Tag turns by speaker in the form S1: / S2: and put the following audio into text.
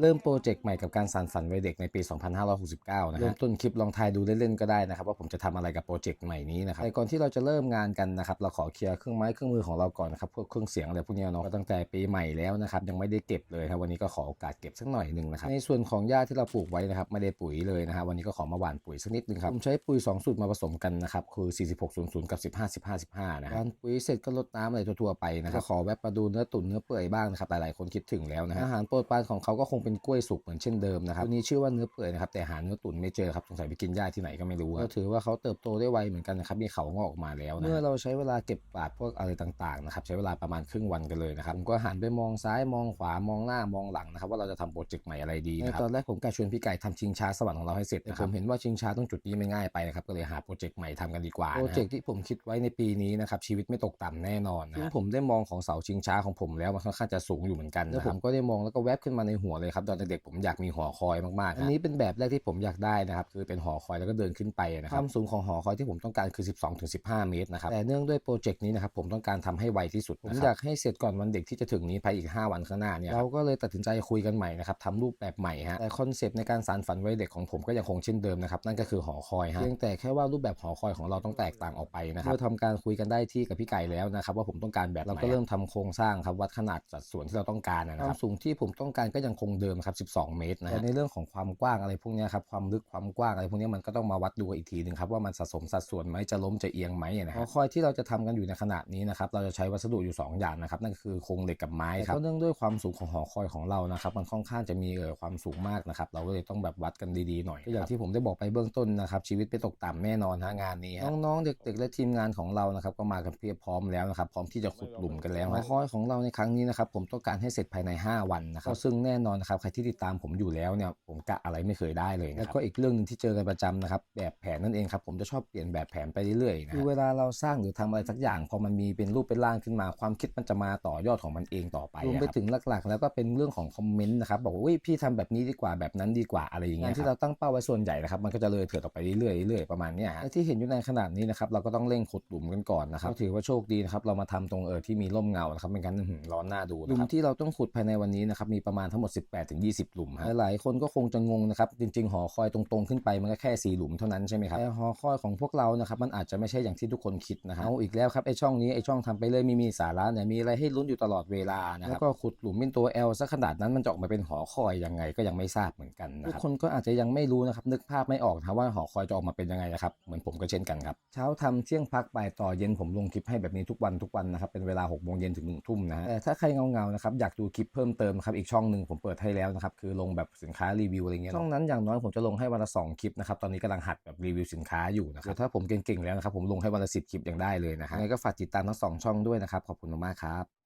S1: เริ่มโปรเจกต์ใหม่กับการสานฝันวัยเด็กในปี 2569 นะฮะเริ่มต้นคลิปลองทายดูเล่นๆก็ได้นะครับว่าผมจะทำอะไรกับโปรเจกต์ใหม่นี้นะครับแต่ก่อนที่เราจะเริ่มงานกันนะครับเราขอเคลียร์เครื่องไม้เครื่องมือของเราก่อนนะครับพวกเครื่องเสียงอะไรพวกนี้เนาะตั้งแต่ปีใหม่แล้วนะครับยังไม่ได้เก็บเลยครับวันนี้ก็ขอโอกาสเก็บสักหน่อยหนึ่งนะครับในส่วนของหญ้าที่เราปลูกไว้นะครับไม่ได้ปุ๋ยเลยนะฮะวันนี้ก็ขอมาหว่านปุ๋ยสักนิดนึงครับผมใช้ปุ๋ยสองสูตรมาผสมกันนะครับคือ 4600 กับ 15 15 15 นะฮะปุ๋ยเสร็จก็รดน้ำอะไรทั่วๆไปนะครับขอแวะมาดูเนื้อตุ๋นเนื้อเปื่อยบ้างนะครับหลายๆคนคิดถึงแล้วนะฮะอาหารโปรดปรานของเขาก็คงเป็นกล้วยสุกเหมือนเช่นเดิมนะครับตัวนี้ชื่อว่าเนื้อเปื่อยนะครับแต่หาเนื้อตุ๋นไม่เจอครับสงสัยไปกินหญ้าที่ไหนก็ไม่รู้ก็ถือว่าเขาเติบโตได้ไวเหมือนกันนะครับมีเขางอกออกมาแล้วนะเมื่อเราใช้เวลาเก็บกวาดพวกอะไรต่างๆนะครับใช้เวลาประมาณครึ่งวันกันเลยนะครับผมก็หันไปมองซ้ายมองขวามองหน้ามองหลังนะครับว่าเราจะทำโปรเจกต์ใหม่อะไรดีนะครับตอนแรกผมกะชวนพี่ไก่ทำชิงช้าสวรรค์ของเราให้เสร็จแต่ผมเห็นว่าชิงช้าตรงจุดนี้ไม่ง่ายไปนะครับก็เลยหาโปรเจกต์ใหม่ทำกันดีกว่าโปรเจกต์ที่ผมคิดไว้ในปีนี้นะครับชีวิตไม่ตกต่ำแน่นอนนะซึ่งผมได้มองของเสาชิงช้าของผมแล้วมันค่อนข้างจะสูงอยู่เหมือนกันแล้วผมก็ได้มองแล้วก็แวบขึ้นมาในหัวเลยครับตอนเด็กๆผมอยากมีหอคอยมากๆอันนี้เป็นแบบแรกที่ผมอยากได้นะครับคือเป็นหอคอยแล้วก็เดินขึ้นไปนะครับความสูงของหอคอยที่ผมต้องการคือ 12-15 เมตรนะครับแต่เนื่องด้วยโปรเจกต์นี้นะครับผมต้องการทำให้ไวที่สุดผมอยากให้เสร็จก่อนวันเด็กที่จะถึงนี้ภายอีก 5 วันข้างหน้าเนี่ยเราก็เลยตัดสินใจคุยกันใหม่นะครับทำรูปแบบใหม่ฮะแต่คอนเซปต์ในการสานฝันไว้เด็กของผมก็ยังคงเช่นเดิมนะครับนั่นก็คือหอคอยฮะเพียงแต่แค่ว่ารูปแบบหอคอยของเราต้องแตกต่างออกไปนะครับเมื่อทำการคุยกันได้ที่กับพี่ไก่แล้วนะครับว่าผมต้องการแบบเราก็เริ่มทำโครงสร้างครับวัดขนาดสัดส่วนที่เราต้องการนะครับความสูงที่ผมต้องการก็ยังคงเดิมครับ12 เมตรนะแต่ในเรื่องของความกว้างอะไรพวกเนี้ยครับความลึกความกว้างอะไรพวกเนี้ยมันก็ต้องมาวัดดูอีกทีหนึ่งครับว่ามันสะสมสัดส่วนไหมจะล้มจะเอียงไหมนะหอคอยที่เราจะทำกันอยู่ในขณะนี้นะครับเราจะใช้วัสดุอยู่ 2 อย่างนะครับนั่นก็คือโครงเหล็กกับไม้ครับก็เนื่องด้วยความสูงของหอคอยของเรานะครับมันค่อนข้างจะมีเอ่อความสูงมากนะครับเราก็เลยต้องแบบวัดกันดีๆหน่อยก็อย่างที่ผมได้บอกไปเบื้องต้นนะครับชีวิตไม่ตกต่ำแน่นอนฮะงานนี้ฮะน้องๆเด็กๆและทีมงานของเรานะครับก็มากันเพียบพร้อมแล้วนะครับพร้อมที่จะขุดหลุมกันแล้วหอคอยของเราในครั้งนี้นะครับผมต้องการให้เสร็จภายใน 5 วันนะครับซึ่งแน่นอนนะครับใครที่ติดตามผมอยู่แล้วเนี่ยผมกะอะไรไม่เคยได้เลยแล้วก็อีกเรื่องหนึงที่เจอกันประจำนะครับแบบแผนนั่นเองครับผมจะชอบเปลี่ยนแบบแผนไปเรื่อยๆนะคือเวลาเราสร้างหรือทำอะไรสักอย่างพอมันมีเป็นรูปเป็นร่างขึ้นมา ความคิดมันจะมาต่อยอดของมันเองต่อไปรวมไปถึงหลักๆ แล้วก็เป็นเรื่องของคอมเมนต์นะครับบอกว่าเฮ้ยพี่ทำแบบนี้ดีกว่าแบบนั้นดีกว่าอะไรอย่างเงี้ยที่เราตั้งเป้าไว้ส่วนใหญ่นะครับมันก็จะเลยเถิดออกไปเรื่อยๆเรื่อยๆประมาณเนี้ยฮะและที่เห็นอยู่ในขนาดนี้นะครับเราก็ต้องเร่งขุดหลุมกันก่อนนะครับก็ถือว่าโชคดีนะครับเรามาทำตรงเออที่มีร่มเงานะครับไม่งั้นอื้อหือร้อนหน้าดูหลุมที่เราต้องขุดภายในวันนี้นะครับมีประมาณทั้งหมด18-20 หลุมฮะหลายๆคนก็คงจะงงนะครับ จริง ๆ หอคอยตรงๆขึ้นไปมันก็แค่สี่หลุมเท่านั้นใช่ไหมครับแต่หอคอยของพวกเรานะครับมันอาจจะไม่ใช่อย่างที่ทุกคนคิดนะครับเอาอีกแล้วครับไอช่องนี้ไอช่องทำไปเลยไม่มีสาระเนี่ยมีอะไรให้ลุ้นอยู่ตลอดเวลานะครับแล้วก็ขุดหลุมเป็นตัว L ซะขนาดนั้นมันจะออกมาเป็นหอคอยยังไงก็ยังไม่ทราบเหมือนกันนะครับทุกคนก็อาจจะยังไม่รู้นะครับนึกภาพไม่ออกนะว่าหอคอยจะออกมาเป็นยังไงนะครับเหมือนผมก็เช่นกันครับเช้าทำเที่ยงพักบ่ายต่อเย็นผมลงคลิปให้แบบนี้ทุกวันทุกวันนะครับเป็นเวลา6โมงเย็นถึง1ทุ่มนะฮะแต่ถ้าใครเงาๆนะครับอยากดูคลิปเพิ่มเติมครับอีกช่องหนึ่งผมเปิดให้แล้วนะครับ คือลงแบบสินค้ารีวิวอะไรเงี้ยช่องนั้นอย่างน้อยผมจะลงให้วันละสองคลิปนะครับ ตอนนี้กำลังหัดแบบรีวิวสินค้าอยู่นะครับถ้าผมเก่งๆแล้วนะครับผมลงให้วันละสิบคลิปยังได้เลยนะฮะยังไงก็ฝากติดตามทั้งสองช่องด้วยนะครับขอบคุณมากๆครับ